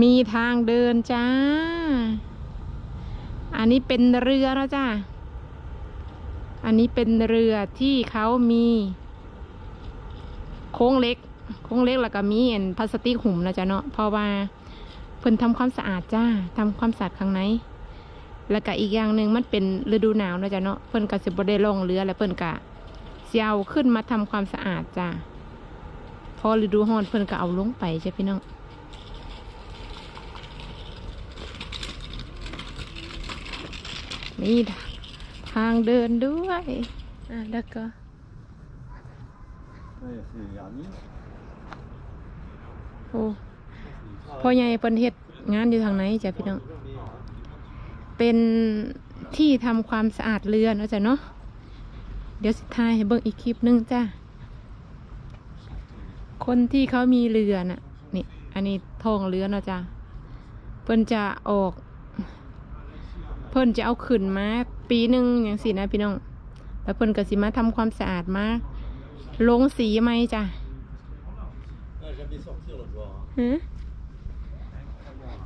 มีทางเดินจ้า อันนี้เป็นเรือแล้วจ้า อันนี้เป็นเรือที่เขามี โค้งเล็ก โค้งเล็กแล้วก็มีเอันพลาสติกหุ่มนะจ๊ะเนาะ เพราะว่าเพิ่นทำความสะอาดจ้าทำความสะอาดข้างใน แล้วก็อีกอย่างหนึ่งมันเป็นฤดูหนาวนะจ๊ะเนาะ เพิ่นก็สิบ่ได้ลงเรือแล้วเพิ่นก็สิเอาขึ้นมาทำความสะอาดจ้า พอฤดูร้อนเพิ่นก็เอาลงไปใช่พี่น้อง มีทางเดินด้วยอะแล้วก็ Ouais, c'est vernis. โอ้พ่อใหญ่เพิ่นเฮ็ดงานอยู่ทางไหนจ้ะพี่น้อง เป็นที่ทำความสะอาดเรือเนาะจ้ะเนาะ เดี๋ยวสิทายให้เบิ่งอีกคลิปหนึงจ้ะ คนที่เขามีเรือน่ะ นี่ อันนี้ท้องเรือเนาะจ้ะเพิ่นจะออก เพิ่นจะเอาขึ้นมาปีหนึ่งอย่างสินะพี่น้อง แล้วเพิ่นก็สิมาทำความสะอาดมาลงสีไหมจ้ะฮะ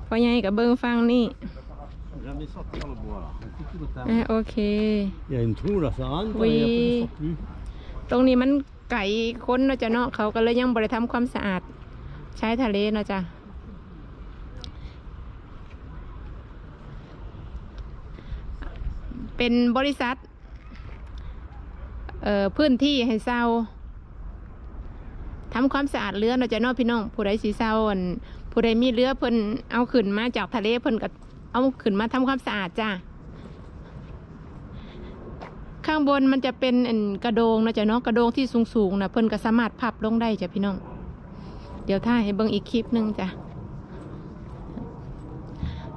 พ่อใหญ่กับเบิ้งฟังนี่ Jamais sortir le bois là. On coupe tout le temps. อะโอเค Il y a une trou là, ça rentre Oui. et après ça sort plus. ตรงนี้มันไก่ค้นเนาะจ้ะเนาะเขาก็เลยยังบริทำความสะอาด ใช้ทะเลเนาะจ้ะ เป็นบริษัทเอ่อพื้นที่ให้เศร้าทำความสะอาดเรือเนาจะนาะพี่น้องผู้ใดสีเศร้าผู้ใดมีเรือเพิ่นเอาขึ้นมาจากทะเลเพิ่นก็เอาขึ้นมาทำความสะอาดจ้ะข้างบนมันจะเป็นกระโดงนะจ๊ะเนาะกระโดงที่สูงๆนะเพิ่นก็สามารถพับลงได้จ้ะพี่น้อง เดี๋ยวถ้าให้เบิ่งอีกคลิปหนึงจ้ะ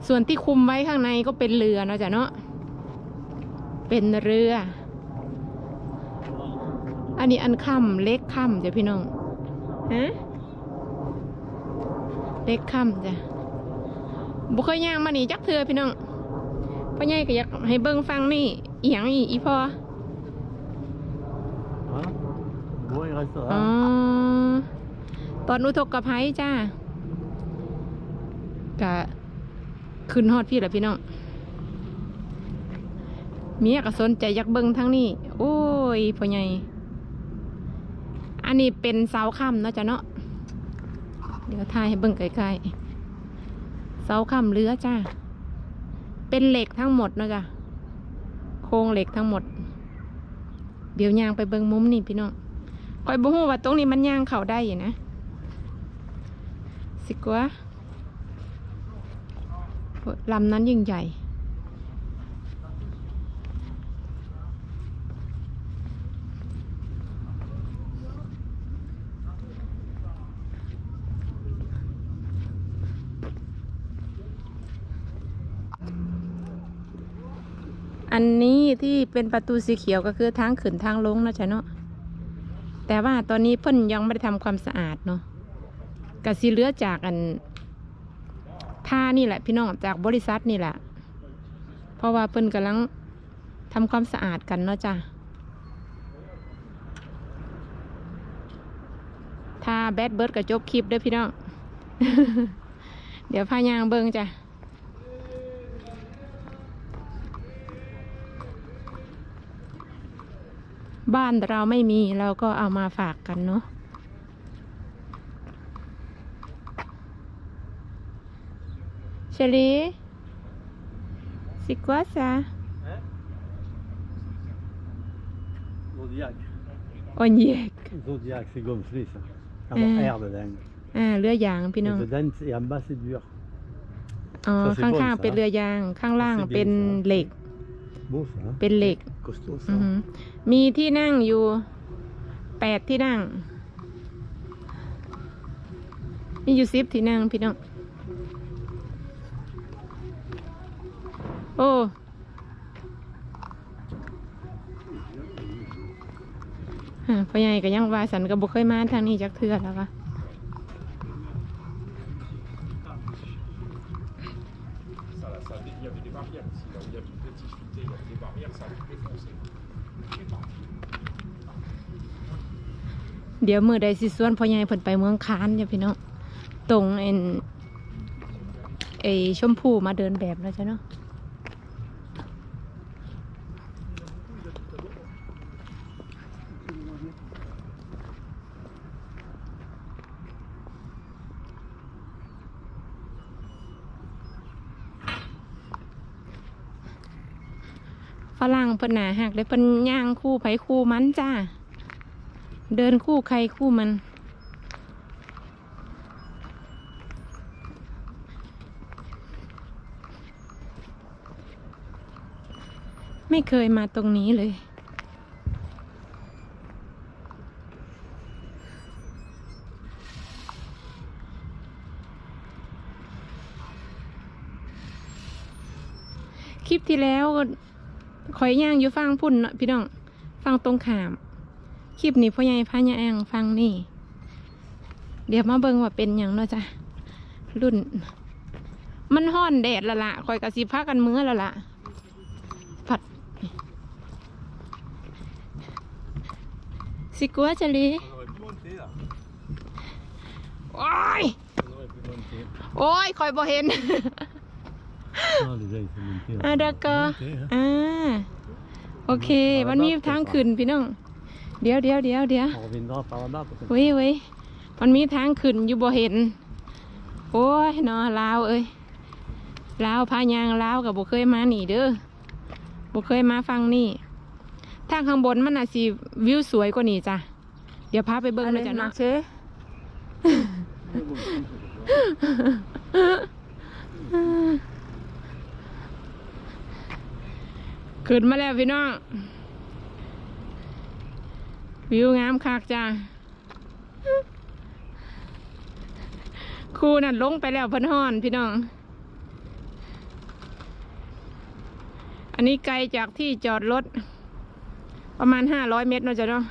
ส่วนที่คุมไว้ข้างในก็เป็นเรือเนาะจ้ะเนาะ เป็นเรือ อันนี้อันค่ำเล็กค่ำจ้ะพี่น้องฮะเล็กค่ำจ้ะบุเคยย่างมานี่จักเทือพี่น้องพ่อใหญ่ก็อยากให้เบิ่งฟังนี่อีหยังอีอีพอ Voilà. Bon, il reste อ๋อ là. ตอนอุทกภัยจ้ากะขึ้นฮอดพี่แหละพี่น้อง เมียก็สนใจอยากเบิ่งทั้งนี้ โอ้ยพ่อใหญ่ อันนี้เป็นเสาค่ำเนาะจ้ะเนาะ เดี๋ยวถ่ายให้เบิ่งใกล้ๆ เสาค่ำเรือจ้า เป็นเหล็กทั้งหมดเนาะจ้ะ โครงเหล็กทั้งหมด เดี๋ยวยางไปเบิ่งมุมนี่พี่น้องคอยบ่ฮู้ว่าตรงนี้มันยางเข้าได้อยู่นะ สิกว่าลำนั้นยิ่งใหญ่ อันนี้ที่เป็นประตูสีเขียวก็คือทางขึ้นทางลงนะจ๊ะเนาะแต่ว่าตอนนี้เพิ่นยังไม่ได้ทำความสะอาดเนาะกะสีเหลือจากอันท่านี่แหละ พี่น้องจากบริษัทนี่แหละ เพราะว่าเพิ่นกำลังทำความสะอาดกันเนาะจ้ะถ้าแบดเบิร์ดก็จบคลิปด้อพี่น้อง เดี๋ยวพายางเบิงจ้ะ บ้านเราไม่มีเราก็เอามาฝากกันเนาะเชลีสิกว่าซะ Zodiac. อ่อนเยก Zodiac, c'est gonflé ça. Euh. Avoir air dedans. อ่าเรือยางพี่น้อง Et dedans, et en bas, c'est dur. อ๋อ Ça, c'est ข้าง bon, ข้าง ça. เป็นเรือยางข้างล่าง Ça, c'est bien, เป็น ça. เหล็ก Beau ça. hein เป็นเหล็ก Costaud อือหือมีที่นั่งอยู่แปดที่นั่ง มีอยู่สิบที่นั่งพี่น้อง โอ้ ฮะพ่อใหญ่ก็ยังว่าสันก็บ่เคยมาทางนี้จักเทื่อแล้ววะ Ça, il y avait des barrières ici. Là où il y avait une petite il y avait des barrières, ça allait défoncé. เดี๋ยวมือใดสิส่วนพ่อใหญ่เพิ่นไปเมืองคานจ้ะพี่น้องตรงเอ็นไอชมพูมาเดินแบบแล้วจ้ะเนาะ ฝรั่งเพิ่นหนาหักเลยเพิ่นย่างคู่ไผคู่มันจ้า เดินคู่ใครคู่มัน ไม่เคยมาตรงนี้เลยคลิปที่แล้ว ข่อยย่างอยู่ฟังพุ่นเนาะพี่น้องฟังตรงขาม คลิปนี้พ่อใหญ่พายางฟังนี่ เดี๋ยวมาเบิ่งว่าเป็นหยังเนาะจ้ะรุ่น มันห้อนแดดละละข่อยกะสิพากันมื้อละละผัดสิกัวจะลีโอ้ย โอ้ยข่อยบ่เห็น อ่า on เด็ peut กก็ monter, hein. อ่าโอเค มันมีทางขึ้นพี่น้อง เดี๋ยวเดี๋ยวเดี๋ยวเดี๋ยว On reviendra par là-bas. peut-être. เว้ยเว้ยมันมีทางขึ้นอยู่บ่เห็น โอ้ยเนอลาวเอ้ยลาวพายางลาวกับบ่เคยมานี่เด้อบ่เคยมาฟังนี่ทางข้างบนมันอาจสิวิวสวยกว่านี้จ้ะ เดี๋ยวพาไปเบิ่งเลยจ้ะเนาะเช ขึ้นมาแล้วพี่น้อง วิวงามคักจ้าครูนั่นลงไปแล้วพิ่นฮ้อนพี่น้อง อันนี้ไกลจากที่จอดรถ ประมาณห้าร้อยเมตรเนาะจ้ะเนาะ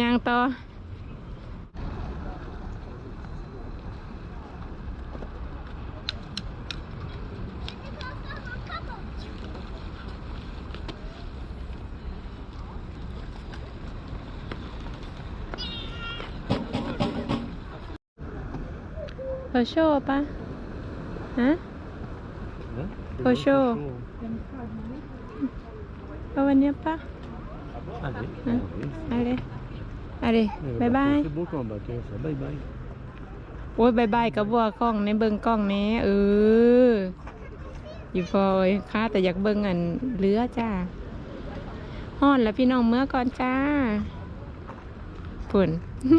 ยางต่อ พอโชว์ปะฮะ Hein Faut C'est chaud. bon, faut เอาวันเนี้ยปะ chaud. Allez, Hein on va. อะไรอะไร Euh, บายบาย C'est beau comme bateau, ça. Bye bye. โอ้ยบายบายกับบัวกล้องในเบิงกล้องแหน่เออ อยู่พอยค้าแต่อยากเบิงอันเรือจ้าฮ้อนแล้วพี่น้องเมื่อก่อนจ้าฝุ่น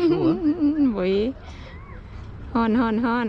ชัวร์บุย ฮอนฮอนฮอน